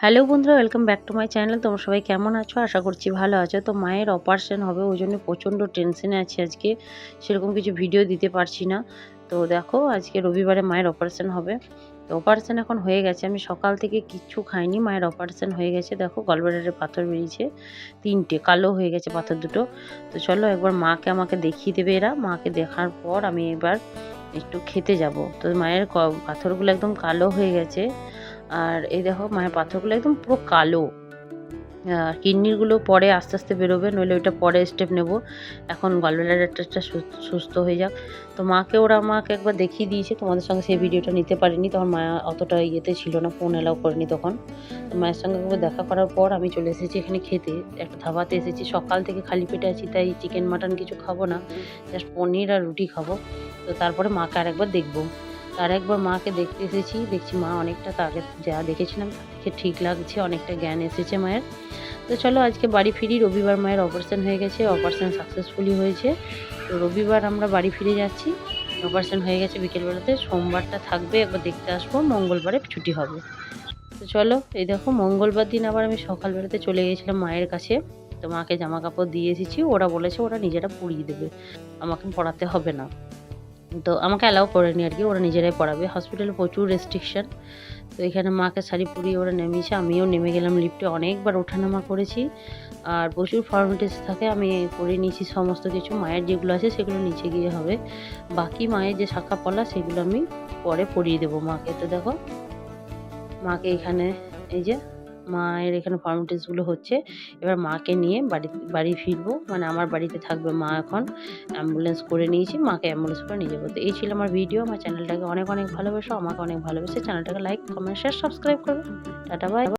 Hello বন্ধুরা, welcome back to my channel. তোমরা সবাই কেমন আছো? আশা করছি ভালো আছো। তো মায়ের অপারেশন হবে, ওই জন্য প্রচণ্ড টেনশনে আছি আজকে। সেরকম কিছু ভিডিও দিতে পারছি না। তো দেখো, আজকে রবিবারে মায়ের অপারেশন হবে। তো অপারেশন এখন হয়ে গেছে। আমি সকাল থেকে কিচ্ছু খাইনি, মায়ের অপারেশন হয়ে গেছে। দেখো গলব্লাডারে পাথর বেরিয়েছে, তিনটে, কালো হয়ে গেছে পাথর দুটো। তো চলো একবার মাকে আমাকে দেখিয়ে দেবে এরা। মাকে দেখার পর আমি এবার একটু খেতে যাব। তো মায়ের পাথরগুলো একদম কালো হয়ে গেছে। আর এই দেখো মায়ের পাথরগুলো একদম পুরো কালো। আর পরে আস্তে আস্তে বেরোবে, নইলে ওইটা পরে স্টেপ নেব। এখন গলব্লাডারটা সুস্থ হয়ে যাক। তো মাকে, ওরা আমাকে একবার দেখিয়ে দিয়েছে, তোমাদের সঙ্গে সেই ভিডিওটা নিতে পারিনি। তখন মা অতটা ইয়েতে ছিল না ফোন এলাও করেনি তখন। তো মায়ের সঙ্গে একবার দেখা করার পর আমি চলে এসেছি এখানে খেতে। একটা ধাবাতে এসেছি। সকাল থেকে খালি পেটে আছি, তাই চিকেন মাটন কিছু খাব না। জাস্ট পনির আর রুটি খাব। তো তারপরে মাকে আরেকবার দেখব। আর একবার মাকে দেখতে এসেছি। দেখছি মা অনেকটা তাকে যা দেখেছিলাম, তার থেকে ঠিক লাগছে, অনেকটা জ্ঞান এসেছে মায়ের। তো চলো আজকে বাড়ি ফিরি, রবিবার মায়ের অপারেশন হয়ে গেছে অপারেশন সাকসেসফুলি হয়েছে। তো রবিবার আমরা বাড়ি ফিরে যাচ্ছি অপারেশন হয়ে গেছে বিকেলবেলাতে, সোমবারটা থাকবে, একবার দেখতে আসব, মঙ্গলবারে ছুটি হবে। তো চলো, এই দেখো মঙ্গলবার দিন আবার আমি সকালবেলাতে চলে গিয়েছিলাম মায়ের কাছে। তো মাকে জামা কাপড় দিয়ে এসেছি, ওরা বলেছে ওরা নিজেরা পরিয়ে দেবে, আমাকে পড়াতে হবে না। তো আমাকে অ্যালাউ করেনি আর কি, ওরা নিজেরাই পড়াবে। হসপিটালে প্রচুর রেস্ট্রিকশান তো এখানে মাকে শাড়ি পরিয়ে ওরা নেমেছে, আমিও নেমে গেলাম লিফটে অনেকবার ওঠানামা করেছি, আর প্রচুর ফর্মালিটিস থাকে, আমি করে নিয়েছি সমস্ত কিছু, মায়ের যেগুলো আছে সেগুলো নিচে গিয়ে হবে। বাকি মায়ের যে শাখা পলা, সেগুলো আমি পরে পরিয়ে দেবো মাকে। তো দেখো, মাকে এখানে, এই যে মায়ের এখানে ফর্মালিটিসগুলো হচ্ছে। এবার মাকে নিয়ে বাড়ি বাড়ি ফিরবো। মানে আমার বাড়িতে থাকবে মা এখন। অ্যাম্বুলেন্স করে নিয়েছি। মাকে অ্যাম্বুলেন্স করে নিয়ে যাব। তো এই ছিল আমার ভিডিও আমার চ্যানেলটাকে অনেক অনেক ভালোবাসো। আমাকে অনেক ভালোবেসে। চ্যানেলটাকে লাইক কমেন্ট শেয়ার সাবস্ক্রাইব করবে। Tata bye